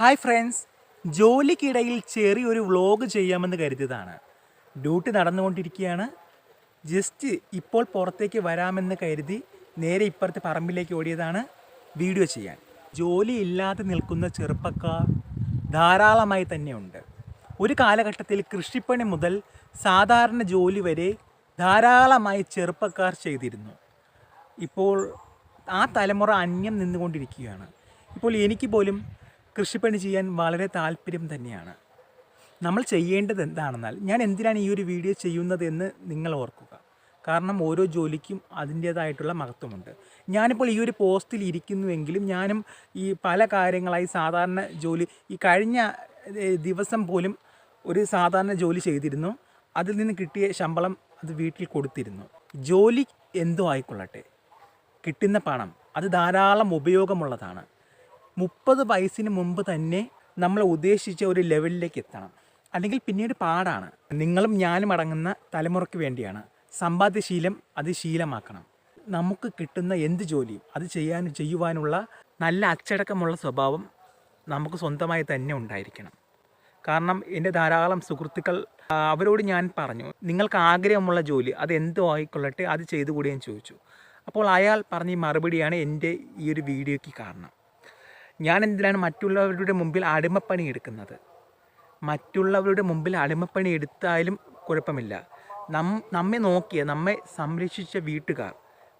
Hi friends. ജോലിക്കിടയിൽ ചെറിയൊരു vlog ചെയ്യാമെന്ന് കരുതിയതാണ്. Duty നടന്നുകൊണ്ടിരിക്കുകയാണ്. ജസ്റ്റ് ഇപ്പോൾ പുറത്തേക്ക് വരാമെന്ന് കരുതി നേരെ ഇപ്പുറത്തെ പറമ്പിലേക്ക് ഓടിയതാണ് വീഡിയോ ചെയ്യാൻ. ജോലി ഇല്ലാതെ നിൽക്കുന്ന ചെറുപ്പക്കാർ ധാരാളമായി തന്നെയുണ്ട്. ഒരു കാലഘട്ടത്തിൽ കൃഷിപ്പണി മുതൽ സാധാരണ ജോലി വരെ ധാരാളമായി ചെറുപ്പക്കാർ ചെയ്തിരുന്നു. ഇപ്പോൾ ആ തലമുറ അന്യം നിന്നുകൊണ്ടിരിക്കുകയാണ്. ഇപ്പോൾ എനിക്ക് പോലും കൃഷിപ്പണി ചെയ്യാൻ വളരെ താല്പര്യം തന്നെയാണ്. നമ്മൾ ചെയ്യേണ്ടത് എന്താണെന്നാൽ ഞാൻ എന്തിനാണ് ഈ ഒരു വീഡിയോ ചെയ്യുന്നത് എന്ന് നിങ്ങൾ ഓർക്കുക. കാരണം ഓരോ ജോലിക്കും അതിന്റേതായിട്ടുള്ള മഹത്വമുണ്ട്. ഞാനിപ്പോൾ ഈ ഒരു പോസ്റ്റിൽ ഇരിക്കുന്നുവെങ്കിലും ഞാനും ഈ പല കാര്യങ്ങളായി സാധാരണ ജോലി ഈ കഴിഞ്ഞ ദിവസം പോലും ഒരു സാധാരണ ജോലി ചെയ്തിരുന്നു. അതിൽ നിന്ന് കിട്ടിയ ശമ്പളം അത് വീട്ടിൽ കൊടുത്തിരുന്നു. ജോലി എന്തോ ആയിക്കൊള്ളട്ടെ. കിട്ടുന്ന പണം. അത് ധാരാളം ഉപയോഗമുള്ളതാണ്. മുപ്പത് വയസ്സിന് മുമ്പ് തന്നെ നമ്മൾ ഉദ്ദേശിച്ച ഒരു ലെവലിലേക്ക് എത്തണം. അല്ലെങ്കിൽ പിന്നീട് പാടാണ്. നിങ്ങളും ഞാനും അടങ്ങുന്ന തലമുറയ്ക്ക് വേണ്ടിയാണ്. സമ്പാദ്യശീലം അത് ശീലമാക്കണം. നമുക്ക് കിട്ടുന്ന എന്ത് ജോലിയും അത് ചെയ്യാൻ ചെയ്യുവാനുള്ള നല്ല അച്ചടക്കമുള്ള സ്വഭാവം നമുക്ക് സ്വന്തമായി തന്നെ ഉണ്ടായിരിക്കണം. കാരണം എന്റെ ധാരാളം സുഹൃത്തുക്കൾ അവരോട് ഞാൻ പറഞ്ഞു നിങ്ങൾക്ക് ആഗ്രഹമുള്ള ജോലി അത് എന്തോ ആയിക്കൊള്ളട്ടെ അത് ചെയ്തുകൂടി? ഞാൻ ചോദിച്ചു. അപ്പോൾ അയാൾ പറഞ്ഞ മറുപടിയാണ് എന്റെ ഈ ഒരു വീഡിയോയ്ക്ക് കാരണം. ഞാൻ എന്തിനാണ് മറ്റുള്ളവരുടെ മുമ്പിൽ അടിമപ്പണി എടുക്കുന്നത്? മറ്റുള്ളവരുടെ മുമ്പിൽ അടിമപ്പണി എടുത്താലും കുഴപ്പമില്ല. നം നമ്മെ നോക്കിയ നമ്മെ സംരക്ഷിച്ച വീട്ടുകാർ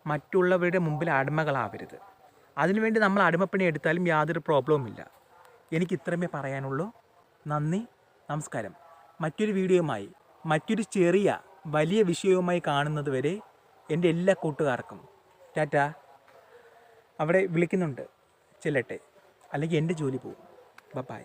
മറ്റുള്ളവരുടെ മുമ്പിൽ അടിമകളാവരുത്. അതിനുവേണ്ടി നമ്മൾ അടിമപ്പണി എടുത്താലും യാതൊരു പ്രോബ്ലവുമില്ല. എനിക്ക് ഇത്രമേ പറയാനുള്ളൂ. നന്ദി. നമസ്കാരം. മറ്റൊരു വീഡിയോയുമായി മറ്റൊരു ചെറിയ വലിയ വിഷയവുമായി കാണുന്നത് വരെ എന്റെ എല്ലാ കൂട്ടുകാർക്കും ടാറ്റ. അവിടെ വിളിക്കുന്നുണ്ട്. ചെല്ലട്ടെ. അല്ലെങ്കിൽ എന്റെ ജോലി പോകും. ബൈ